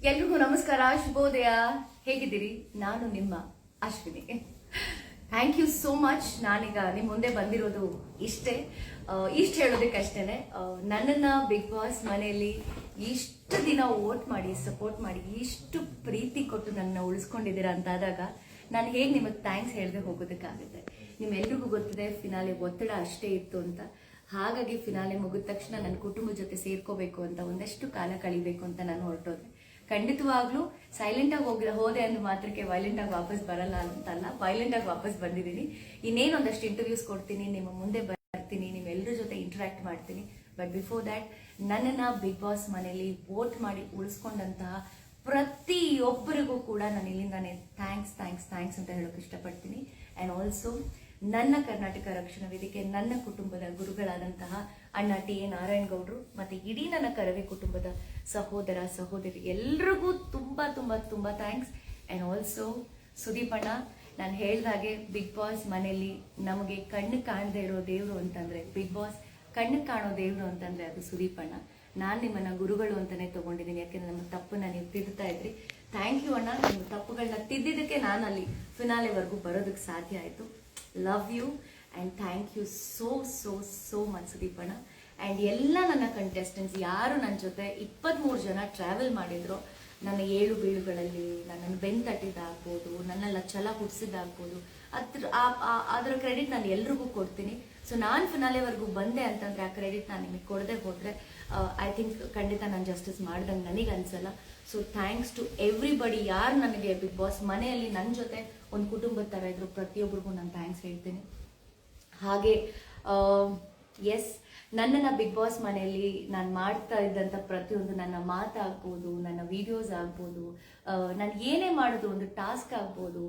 ಎಲ್ರಿಗೂ ನಮಸ್ಕಾರ ಶುಭೋದಯ. ಹೇಗಿದ್ದೀರಿ? ನಾನು ನಿಮ್ಮ Ashwini. Thank you so much ನಾನೀಗ ನಿಮ್ಮ ಮುಂದೆ ಬಂದಿರೋದು ಇಷ್ಟೇ. ಇಷ್ಟು ಹೇಳೋದಕ್ಕಷ್ಟೇನೆ ಆ, ನನ್ನನ್ನ ಬಿಗ್ ಬಾಸ್ ಮನೆಯಲ್ಲಿ ಇಷ್ಟು ದಿನ ವೋಟ್ ಮಾಡಿ ಸಪೋರ್ಟ್ ಮಾಡಿ ಇಷ್ಟು ಪ್ರೀತಿ ಕೊಟ್ಟು ನನ್ನ ಉಳಿಸ್ಕೊಂಡಿದ್ದೀರಾ ಅಂತಾದಾಗ ನಾನು ಹೇಗೆ ನಿಮಗೆ ಥ್ಯಾಂಕ್ಸ್ ಹೇಳದೆ ಹೋಗೋದಕ್ಕಾಗುತ್ತೆ. ನಿಮ್ಮೆಲ್ರಿಗೂ ಗೊತ್ತಿದೆ ಫಿನಾಲೆ ಒತ್ತಡ ಅಷ್ಟೇ ಇತ್ತು ಅಂತ. ಹಾಗಾಗಿ ಫಿನಾಲೆ ಮುಗಿದ ತಕ್ಷಣ ನನ್ನ ಕುಟುಂಬದ ಜೊತೆ ಸೇರ್ಕೋಬೇಕು ಅಂತ ಒಂದಷ್ಟು ಕಾಲ ಕಳಿಬೇಕು ಅಂತ ನಾನು ಹೊರಟೋದೆ. ಖಂಡಿತವಾಗ್ಲೂ ಸೈಲೆಂಟ್ ಆಗಿ ಹೋಗಿ ಹೋದೆ ಅಂದ್ರೆ ಮಾತ್ರಕ್ಕೆ ವೈಲೆಂಟ್ ಆಗಿ ವಾಪಸ್ ಬರಲ್ಲ ಅಂತಲ್ಲ ವೈಲೆಂಟ್ ಆಗಿ ವಾಪಸ್ ಬಂದಿದ್ದೀನಿ. ಇನ್ನೇನು ಒಂದಷ್ಟು ಇಂಟರ್ವ್ಯೂಸ್ ಕೊಡ್ತೀನಿ, ನಿಮ್ಮ ಮುಂದೆ ಬರ್ತೀನಿ ನಿಮ್ಮೆಲ್ಲರ ಜೊತೆ ಇಂಟ್ರಾಕ್ಟ್ ಮಾಡ್ತೀನಿ. ಬಟ್ ಬಿಫೋರ್ ದ್ಯಾಟ್ ನನ್ನನ್ನ ಬಿಗ್ ಬಾಸ್ ಮನೆಯಲ್ಲಿ ವೋಟ್ ಮಾಡಿ ಉಳಿಸ್ಕೊಂಡಂತಹ ಪ್ರತಿಯೊಬ್ಬರಿಗೂ ಕೂಡ ನಾನು ಇಲ್ಲಿಂದಾನೆ ಥ್ಯಾಂಕ್ಸ್ ಥ್ಯಾಂಕ್ಸ್ ಥ್ಯಾಂಕ್ಸ್ ಅಂತ ಹೇಳೋಕೆ ಇಷ್ಟಪಡ್ತೀನಿ. ಆ್ಯಂಡ್ ಆಲ್ಸೋ ನನ್ನ ಕರ್ನಾಟಕ ರಕ್ಷಣಾ ವೇದಿಕೆ, ನನ್ನ ಕುಟುಂಬದ ಗುರುಗಳಾದಂತಹ ಅಣ್ಣ ಟಿ ಎ ನಾರಾಯಣ ಗೌಡ್ರು ಮತ್ತೆ ಇಡೀ ನನ್ನ ಕರವೇ ಕುಟುಂಬದ ಸಹೋದರ ಸಹೋದರಿ ಎಲ್ರಿಗೂ ತುಂಬಾ ತುಂಬಾ ತುಂಬಾ ಥ್ಯಾಂಕ್ಸ್ ಆ್ಯಂಡ್ ಆಲ್ಸೋ ಸುದೀಪ್ ನಾನು ಹೇಳ್ದಾಗೆ ಬಿಗ್ ಬಾಸ್ ಮನೆಯಲ್ಲಿ ನಮಗೆ ಕಣ್ಣು ಕಾಣದೇ ಇರೋ ದೇವರು ಅಂತಂದ್ರೆ ಬಿಗ್ ಬಾಸ್ ಕಣ್ಣು ಕಾಣೋ ದೇವರು ಅಂತಂದ್ರೆ ಅದು ಸುದೀಪ್ ನಾನು ನಿಮ್ಮನ್ನ ಗುರುಗಳು ಅಂತಾನೆ ತಗೊಂಡಿದ್ದೀನಿ. ಯಾಕೆಂದ್ರೆ ನಮ್ಮ ತಪ್ಪನ್ನ ನೀವು ತಿದ್ದುತ್ತಾ ಇದ್ರಿ. ಥ್ಯಾಂಕ್ ಯು ಅಣ್ಣ. ನಿಮ್ಮ ತಪ್ಪುಗಳನ್ನ ತಿದ್ದಿದ್ದಕ್ಕೆ ನಾನು ಅಲ್ಲಿ ಫಿನಾಲೆವರೆಗೂ ಬರೋದಕ್ಕೆ ಸಾಧ್ಯ ಆಯಿತು. Love you and thank you so so so much ಸುದೀಪಣ್ಣ and ಎಲ್ಲ ನನ್ನ ಕಂಟೆಸ್ಟೆಂಟ್ಸ್ ಯಾರು ನನ್ನ ಜೊತೆ ಇಪ್ಪತ್ತ್ಮೂರು ಜನ ಟ್ರಾವೆಲ್ ಮಾಡಿದ್ರು, ನನ್ನ ಏಳು ಬೀಳುಗಳಲ್ಲಿ, ನನ್ನನ್ನು ಬೆನ್ ತಟ್ಟಿದ್ದಾಗ್ಬೋದು ನನ್ನೆಲ್ಲ ಛಲ ಹುಟ್ಟಿಸಿದ್ದಾಗ್ಬೋದು ಅದ್ರ ಅದರ ಕ್ರೆಡಿಟ್ ನಾನು ಎಲ್ರಿಗೂ ಕೊಡ್ತೀನಿ. ಸೊ ನಾನು ಫಿನಾಲೆವರೆಗೂ ಬಂದೆ ಅಂತಂದರೆ ಆ ಕ್ರೆಡಿಟ್ ನಾನು ನಿಮಗೆ ಕೊಡದೆ ಹೋದ್ರೆ ಥಿಂಕ್ ಖಂಡಿತ ನಾನು ಜಸ್ಟಿಸ್ ಮಾಡ್ದಂಗೆ ನನಗೆ ಅನ್ಸಲ್ಲ. ಸೊ ಥ್ಯಾಂಕ್ಸ್ ಟು ಎವ್ರಿಬಡಿ ಯಾರು ನನಗೆ ಬಿಗ್ ಬಾಸ್ ಮನೆಯಲ್ಲಿ ನನ್ನ ಜೊತೆ ಒಂದು ಕುಟುಂಬದ ಥರ ಇದ್ರು ಪ್ರತಿಯೊಬ್ಬರಿಗೂ ನಾನು ಥ್ಯಾಂಕ್ಸ್ ಹೇಳ್ತೀನಿ. ಹಾಗೆ ಎಸ್ ನನ್ನನ್ನು ಬಿಗ್ ಬಾಸ್ ಮನೆಯಲ್ಲಿ ನಾನು ಮಾಡ್ತಾ ಇದ್ದಂಥ ಪ್ರತಿಯೊಂದು ನನ್ನ ಮಾತಾಗ್ಬೋದು ನನ್ನ ವಿಡಿಯೋಸ್ ಆಗ್ಬೋದು ನಾನು ಏನೇ ಮಾಡೋದು ಒಂದು ಟಾಸ್ಕ್ ಆಗ್ಬೋದು,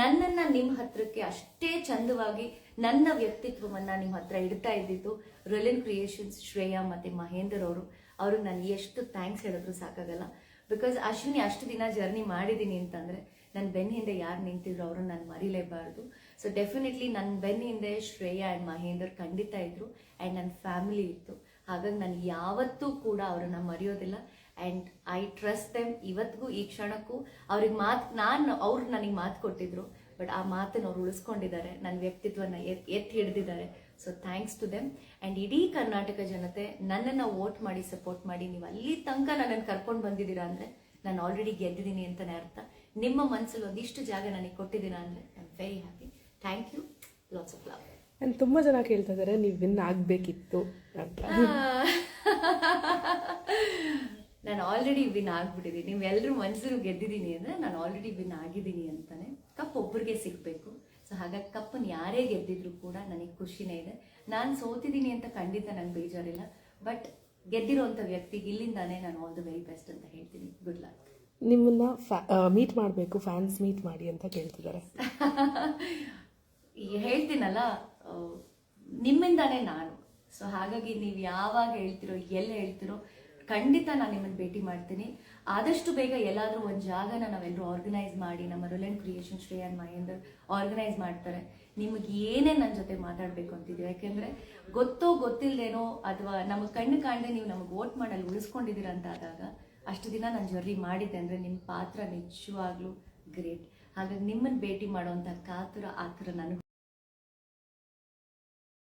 ನನ್ನನ್ನು ನಿಮ್ಮ ಹತ್ರಕ್ಕೆ ಅಷ್ಟೇ ಚಂದವಾಗಿ ನನ್ನ ವ್ಯಕ್ತಿತ್ವವನ್ನು ನಿಮ್ಮ ಹತ್ರ ಇಡ್ತಾ ಇದ್ದಿದ್ದು ರೊಲಿನ್ ಕ್ರಿಯೇಷನ್ಸ್ ಶ್ರೇಯಾ ಮತ್ತು ಮಹೇಂದರ್ ಅವರು. ಅವ್ರಿಗೆ ನಾನು ಎಷ್ಟು ಥ್ಯಾಂಕ್ಸ್ ಹೇಳಿದ್ರು ಸಾಕಾಗಲ್ಲ. ಬಿಕಾಸ್ ಅಶ್ವಿನಿ ಅಷ್ಟು ದಿನ ಜರ್ನಿ ಮಾಡಿದ್ದೀನಿ ಅಂತಂದರೆ ನನ್ನ ಬೆನ್ನ ಹಿಂದೆ ಯಾರು ನಿಂತಿದ್ರು ಅವರು ನಾನು ಮರಿಲೇಬಾರ್ದು. ಸೊ ಡೆಫಿನೆಟ್ಲಿ ನನ್ನ ಬೆನ್ನ ಹಿಂದೆ ಶ್ರೇಯಾ ಆ್ಯಂಡ್ ಮಹೇಂದರ್ ಖಂಡಿತ ಇದ್ರು ಆ್ಯಂಡ್ ನನ್ನ ಫ್ಯಾಮಿಲಿ ಇತ್ತು. ಹಾಗಾಗಿ ನಾನು ಯಾವತ್ತೂ ಕೂಡ ಅವರನ್ನು ಮರೆಯೋದಿಲ್ಲ ಆ್ಯಂಡ್ ಐ ಟ್ರಸ್ಟ್ ದೆಮ್ ಇವತ್ತಿಗೂ ಈ ಕ್ಷಣಕ್ಕೂ. ಅವ್ರಿಗೆ ಮಾತು, ನಾನು ಅವ್ರು ನನಗೆ ಮಾತು ಕೊಟ್ಟಿದ್ರು ಬಟ್ ಆ ಮಾತನ್ನು ಅವ್ರು ಉಳಿಸ್ಕೊಂಡಿದ್ದಾರೆ. ನನ್ನ ವ್ಯಕ್ತಿತ್ವನ ಎತ್, ಎತ್ತಿ ಹಿಡಿದಿದ್ದಾರೆ. So thanks to them and ಇಡೀ ಕರ್ನಾಟಕ ಜನತೆ ನನ್ನನ್ನು ವೋಟ್ ಮಾಡಿ ಸಪೋರ್ಟ್ ಮಾಡಿ, ನೀವು ಅಲ್ಲಿ ತನಕ ನನ್ನನ್ನು ಕರ್ಕೊಂಡು ಬಂದಿದ್ದೀರಾ ಅಂದರೆ, ನಾನು ಆಲ್ರೆಡಿ ಗೆದ್ದಿದ್ದೀನಿ ಅಂತಲೇ ಅರ್ಥ. ನಿಮ್ಮ ಮನಸ್ಸಲ್ಲಿ ಒಂದಿಷ್ಟು ಜಾಗ ನನಗೆ ಕೊಟ್ಟಿದ್ದೀರಾ ಅಂದರೆ I am very happy thank you lots of love ನಾನು ತುಂಬ ಜನ ಕೇಳ್ತಾ ಇದ್ದಾರೆ ನೀವು ವಿನ್ ಆಗಬೇಕಿತ್ತು ಅಂತ. ನಾನು ಆಲ್ರೆಡಿ ವಿನ್ ಆಗ್ಬಿಟ್ಟಿದ್ದೀನಿ. ನೀವೆಲ್ಲರೂ ಮನಸ್ಸರು ಗೆದ್ದಿದ್ದೀನಿ ಅಂದರೆ ನಾನು ಆಲ್ರೆಡಿ ವಿನ್ ಆಗಿದ್ದೀನಿ ಅಂತಾನೆ. ಕಪ್ ಒಬ್ಬರಿಗೆ ಸಿಗಬೇಕು. ಸೊ ಹಾಗಾಗಿ ಕಪ್ಪನ್ನು ಯಾರೇ ಗೆದ್ದಿದ್ರು ಕೂಡ ನನಗೆ ಖುಷಿನೇ ಇದೆ. ನಾನು ಸೋತಿದ್ದೀನಿ ಅಂತ ಖಂಡಿತ ನಂಗೆ ಬೇಜಾರಿಲ್ಲ. ಬಟ್ ಗೆದ್ದಿರೋಂಥ ವ್ಯಕ್ತಿಗೆ ಇಲ್ಲಿಂದಾನೇ ನಾನು ಆಲ್ ದ ವೆರಿ ಬೆಸ್ಟ್ ಅಂತ ಹೇಳ್ತೀನಿ. ಗುಡ್ ಲಕ್ ನಿಮ್ಮನ್ನ ಮೀಟ್ ಮಾಡಬೇಕು ಫ್ಯಾನ್ಸ್ ಮೀಟ್ ಮಾಡಿ ಅಂತ ಕೇಳ್ತಿದ್ದಾರೆ. ಹೇಳ್ತೀನಲ್ಲ ನಿಮ್ಮಿಂದಾನೇ ನಾನು. ಸೊ ಹಾಗಾಗಿ ನೀವು ಯಾವಾಗ ಹೇಳ್ತಿರೋ, ಎಲ್ಲಿ ಹೇಳ್ತಿರೋ, ಖಂಡಿತ ನಾನು ನಿಮ್ಮನ್ನು ಭೇಟಿ ಮಾಡ್ತೀನಿ. ಆದಷ್ಟು ಬೇಗ ಎಲ್ಲಾದರೂ ಒಂದು ಜಾಗನ ನಾವೆಲ್ಲರೂ ಆರ್ಗನೈಸ್ ಮಾಡಿ, ನಮ್ಮ ರುಲೆಂಟ್ creation Shri and Mahender organise ಮಾಡ್ತಾರೆ. ನಿಮಗೆ ಏನೇ ನನ್ನ ಜೊತೆ ಮಾತಾಡಬೇಕು ಅಂತಿದ್ದೀವಿ ಯಾಕೆಂದರೆ ಗೊತ್ತೋ ಗೊತ್ತಿಲ್ಲದೇನೋ ಅಥವಾ ನಮಗೆ ಕಣ್ಣು ಕಾಣದೆ ನೀವು ನಮಗೆ ವೋಟ್ ಮಾಡಲು ಉಳಿಸ್ಕೊಂಡಿದ್ದೀರ ಅಂತ ಅಷ್ಟು ದಿನ ನಾನು ಜರ್ನಿ ಮಾಡಿದ್ದೆ ಅಂದರೆ ನಿಮ್ಮ ಪಾತ್ರ ನಿಜವಾಗ್ಲೂ ಗ್ರೇಟ್ ಹಾಗಾಗಿ ನಿಮ್ಮನ್ನು ಭೇಟಿ ಮಾಡುವಂಥ ಕಾತುರ ಆತುರ ನನಗೆ